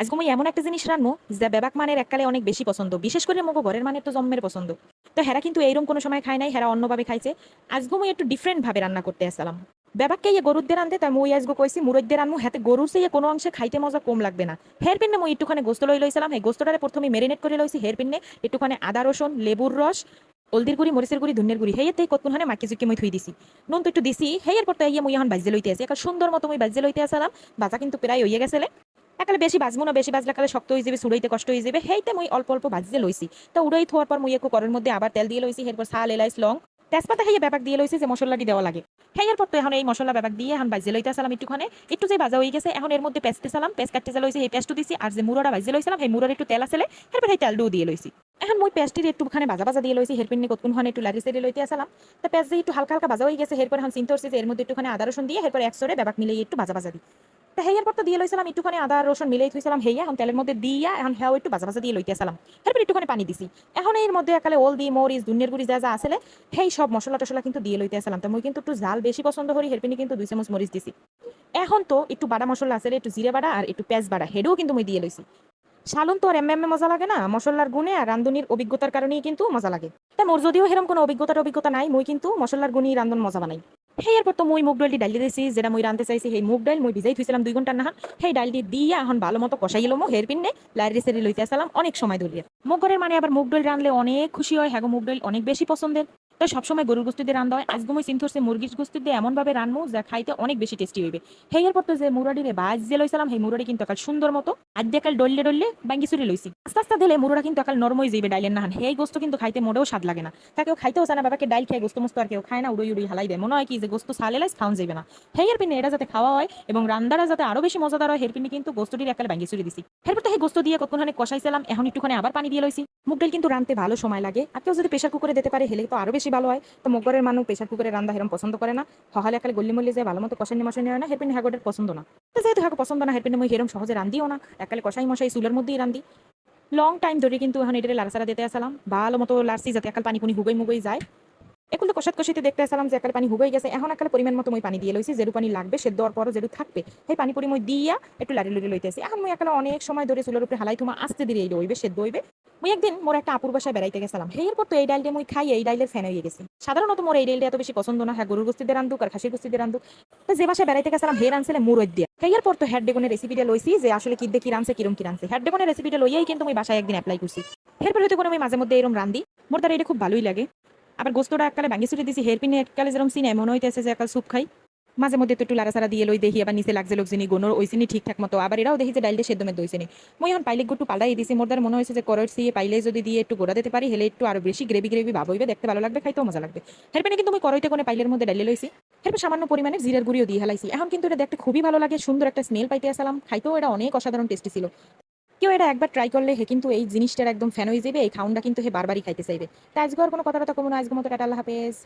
আজকে মুই এমন একটা জিনিস রান্নো যা বেবাক মানের এককালে অনেক বেশি পছন্দ। বিশেষ করে মগো ঘরের মানের তো জন্মের পছন্দ। তো হেরা কিন্তু এইরকম কোনো সময় খায় নাই, হেরা অন্যভাবে খাইছে। আজকে মুই একটু ডিফারেন্ট ভাবে রান্না করতে আসলাম। বেবাককে ইয়ে গরুদের আনতে তাই মুই আজকে কইছি মুরইদের আনমু, হাতে গরুর সে কোনো অংশে খাইতে মজা কম লাগবে না। হের পিন্নে মুই একটুখানি গোস্ত লই লইছিলাম, এই গোস্তটারে প্রথমে মেরিনেট করে লইছি হের পিন্নে, একটুখানি আদা রসুন, লেবুর রস, হলদির গুড়ি, মরিচের গুড়ি ধনিয়ার গুড়ি হেয়ে তেই কতক্ষণ মাকি চুকি মই থুই দিছি। নুন তো একটু দিছি হেয়ের পর তো মুই এখন বাজে লইতে আছি একটা সুন্দর মতো মুই বাজে লইতে আসলাম, বাজা কিন্তু প্রায় হইয়ে গেছিলে একালে বেশি বাজবো না, বেশি বাজলে কালে শক্ত হয়ে যাবে, সুড়াইতে কষ্ট হয়ে যাবে। হেইতে মুই অল্প অল্প বাজিয়ে লইছি। তো উড়াই থোয়ার পর মুই একটু করের মধ্যে আবার তেল দিয়ে লইছি, এরপর সাল এলাইচ, লং। তেজপাতা হেয়ে ব্যাপাক দিয়ে লইছি যে মশলাটি দেওয়া লাগে। হেয়ার পর তো এখন এই মশলা ব্যাপাক দিয়ে এখন বাজিয়ে লইতে আসলাম একটুখানে। একটু যে বাজা হয়ে গেছে, এখন এর মধ্যে পেস্টে সালাম পেস্ট কাটতে লইছি এই পেস্টও দিছি, আর যে মুড়াটা বাজিয়ে লইছিলাম এই মুড়ার একটু তেল আসলে এরপর এই তেলটাও দিয়ে লইছি। এখন মুই পেস্টির একটুখানে ভাজা বাজা দিয়ে লইছি হেরপিন নিয়ে কতক্ষণ একটু লাড়ি সেড়ে লইতে আসলাম। তো পেস্ট দিয়ে একটু হালকা হালকা ভাজা হয়ে গেছে এরপর এখন চিন্তা করছি যে এর মধ্যে একটুখানে আদা রসুন দিয়ে এরপর একসরে ব্যাপাক মিলিয়ে একটু বাজা ভাজা দিই। তো হেয়ার পর তো দিয়ে লইছিলাম একটুখানি আদা রসুন মিলাই থইছিলাম হেয়া, এখন তেলের মধ্যে দিয়া, এখন হেয়াও একটু ভাজা ভাজা দিয়ে লইতে আসলাম এরপর একটুখানি পানি দিছি। এখন এর মধ্যে একালে দি মরিচ দুনিয়ার গুড়ি যা যা আসলে সেই সব মশলা টসলা কিন্তু দিয়ে লইতে আসলাম তো মুই কিন্তু একটু জাল বেশি পছন্দ করি হেরপিনি কিন্তু দুই চামচ মরিচ দিছি। এখন তো একটু বাড়া মশলা আছে একটু জিরে বাড়া আর একটু পেঁয়াজ বাড়া হেডেও কিন্তু মুই দিয়ে লইছি শালন তো আর এম এম মজা লাগে না মশলার গুণে আর রান্ধনির অভিজ্ঞতার কারণেই কিন্তু মজা লাগে। তাই মোর যদিও হেরম কোনো অভিজ্ঞতার অভিজ্ঞতা নাই, মুই কিন্তু মশলার গুণই রান্ধন মজা বানাই। সেই এরপর তো মই মুগ ডালটি ডালি দিয়েছি যেটা মই রাঁধতে চাইছি সেই মুগ ডাল মই ভিজাই থুইছিলাম দুই ঘণ্টা নাহান সেই ডালটি দিয়ে, এখন ভালো মতো কষাই গেলো হের পিনে লাইরি সেরি লইতে আসলাম অনেক সময় ধরিয়ে মুগ ঘরের মানে আবার মুগ ডাল রানলে অনেক খুশি হয় হ্যাগো মুগ ডাল অনেক বেশি পছন্দের। তো সবসময় গরুর গোস্তি দিয়ে রান্ধা হয়। আজকে মুই চিন্তা করছি মুরগির গোস্তি দিয়ে এমনভাবে রানবো যা খাইতে অনেক বেশি টেস্টি হইবে। সেই এরপর তো যে মুরাডিরে বাজ যে লইছিলাম সেই মুরাডি কিন্তু একাল সুন্দর মতো। আজ একাল ডললে ডললে বাঙ্গি চুরি লইছি। আস্তে আস্তে দিলে মুরোটা কিন্তু একাল নরম হয়ে যাবে ডাইলের নাহান সেই গোস্ত কিন্তু খাইতে মোটেও স্বাদ লাগে না। তা কেউ খাইতেও চায় না বাবাকে ডাইল খেয়ে গোস্ত মস্ত আর কেউ খায় না, উড়ই উড়ি হালাই দেয়। মনে হয় কি যে গোস্ত সালে লাইস খাওয়া যাবে না। হেয়ার পিনে এটা যাতে খাওয়া হয় এবং রান্দারা যাতে আরও বেশি মজাদার হয়, হের পিনে কিন্তু গোস্তটির একালে বাঙ্গি চুরি দিছি। এরপর তো সেই গোস্ত দিয়ে কতক্ষণে কষাইছিলাম, এখন একটুখানি আবার পানি দিয়ে লইছি। মুগ ডাল কিন্তু রানতে ভালো সময় লাগে। আর কেউ যদি প্রেশার কুকারে দিতে পারে হেলে তো আরও বেশি ভালো হয়, তো মগরের মানুষ প্রেশার কুকারে রান্না হেরম পছন্দ করে না। হহালে একালে গল্লি মল্লি যায়, ভালো মতো কষানি মশানি হয় না হেরপিনে হ্যাগোটের পছন্দ না। তো যেহেতু হ্যাগো পছন্দ না, হেরপিনে মই হেরম সহজে রান্দিও না, একালে কষাই মশাই চুলের মধ্যেই রান্দি লং টাইম ধরে কিন্তু এখন এটারে লাড়াচাড়া দিতে আসলাম, ভালো মতো লাড়ছি যাতে একাল পানি পুনি হুগই মুগই যায়। এখন তো কষাত কষিতে দেখতে আসলাম যে একাল পানি হুগই গেছে, এখন একাল পরিমাণ মতো মই পানি দিয়ে লইছি যেটু পানি লাগবে সেদ্ধ হওয়ার পরও যেটু থাকবে, সেই পানি পরি মই দিয়া একটু লাড়ি লড়ি লইতেছি এখন মই একালে অনেক সময় ধরে চুলের উপরে হালাই থুমা আসতে দিয়ে হইবে, সেদ্ধ হইবে। মুই একদিন মোর একটা আপুর বাসায় বেড়াইতে গেছিলাম। সেই পর তো এই ডাইলটা মুই খাই এই ডাইলের ফ্যান হয়ে গেছি। সাধারণত মোর এই ডাইলটা এত বেশি পছন্দ না হ্যাঁ গরুর গোস্তিদের রান্ধুক আর খাসির গোস্তিদের রান্ধুক তো যে বাসায় বেড়াইতে গেছিলাম হে রানছিলে মুরদ দিয়া। সেই পর তো হেড ডেগনের রেসিপিটা লইছি যে আসলে কি দিয়ে, কি রানছে কিরম কি রানছে হেড ডেগনের রেসিপিটা লইয়াই কিন্তু আমি বাসায় একদিন অ্যাপ্লাই করছি এরপর হয়তো কোনো আমি মাঝে মধ্যে এরকম রান্ধি মোর তার এটা খুব ভালোই লাগে। আবার গোস্তটা এককালে ভাঙি ছুটে দিছি হেয়ার পিনে এককালে যেরকম সিনে মনে হইতেছে যে একাল স্যুপ খাই। মাঝে মধ্যে তো একটু লাড়াচাড়া দিয়ে লই দেখি, আবার নিচে লাগছে লোকজনী গোনর, ওইসিনি ঠিকঠাক মতো। আবার এরাও দেখি যে ডাইলটা সেদ্ধ মেদ দইছেনি মই এখন পাইলে একটু পাল্টাই দিছি। মোর দ্বার মনে হয়েছে যে করট সিয়ে পাইলে যদি দিয়ে একটু গোড়া দিতে পারি, হেলে একটু আরও বেশি গ্রেভি গ্রেভি ভাব হইবে, দেখতে ভালো লাগবে, খাইতেও মজা লাগবে। হেরপেনে কিন্তু আমি করইতে কোনো পাইলের মধ্যে ডাইলে লইছি। এরপর সামান্য পরিমাণে জিরার গুঁড়িও দিয়ে হেলাইছি। এখন কিন্তু এটা দেখতে খুবই ভালো লাগে, সুন্দর একটা স্মেল পাইতে আসলাম। খাইতেও এটা অনেক অসাধারণ টেস্টি ছিল। কেউ এটা একবার ট্রাই করলে হে কিন্তু এই জিনিসটার একদম ফ্যান হয়ে যাবে এই খাউনটা কিন্তু হে বারবারই খাইতে চাইবে। তাই আজকে আর কোনো কথা কথা কমনো আজকের মতো টাটা, আল্লাহ হাফেজ।